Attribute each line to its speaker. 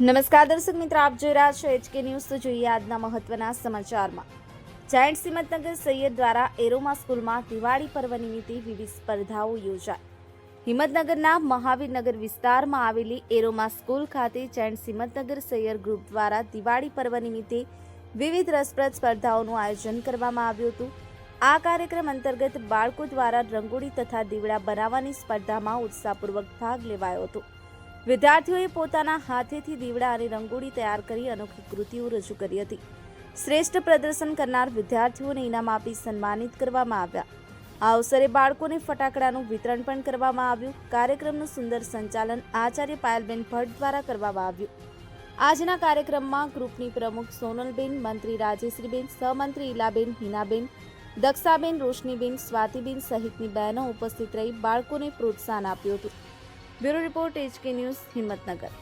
Speaker 1: નમસ્કાર દર્શક મિત્રો, આપ જોઈ રહ્યા છો એચકે ન્યૂઝ. તો જોઈએ આજના મહત્વના સમાચારમાં. જાયન્ટ સિમતનગર સૈયદ દ્વારા એરોમા સ્કૂલમાં દિવાળી પર્વ નિમિત્તે વિવિધ સ્પર્ધાઓ યોજાઈ. હિંમતનગરના મહાવીરનગર વિસ્તારમાં આવેલી એરોમા સ્કૂલ ખાતે જાયન્ટ સિમતનગર સૈયદ ગ્રુપ દ્વારા દિવાળી પર્વ નિમિત્તે વિવિધ રસપ્રદ સ્પર્ધાઓનું આયોજન કરવામાં આવ્યું હતું. આ કાર્યક્રમ અંતર્ગત બાળકો દ્વારા રંગોળી તથા દીવડા બનાવવાની સ્પર્ધામાં ઉત્સાહપૂર્વક ભાગ લેવાયો હતો. વિદ્યાર્થીઓએ પોતાના હાથેથી દીવડા અને રંગોળી તૈયાર કરી અનોખી કૃતિઓ રજૂ કરી હતી. શ્રેષ્ઠ પ્રદર્શન કરનાર વિદ્યાર્થીઓને ઇનામ આપી સન્માનિત કરવામાં આવ્યા. આ અવસરે બાળકોને ફટાકડાનું વિતરણ પણ કરવામાં આવ્યું. કાર્યક્રમનું સુંદર સંચાલન આચાર્ય પાયલબેન ભટ્ટ દ્વારા કરવામાં આવ્યું. આજના કાર્યક્રમમાં ગ્રુપની પ્રમુખ સોનલબેન, મંત્રી રાજેશ્રીબેન, સહમંત્રી ઇલાબેન હિનાબેન, દક્ષાબેન, રોશનીબેન, સ્વાતિબેન સહિતની બહેનો ઉપસ્થિત રહી બાળકોને પ્રોત્સાહન આપ્યું હતું. Bureau report H K news Himmatnagar.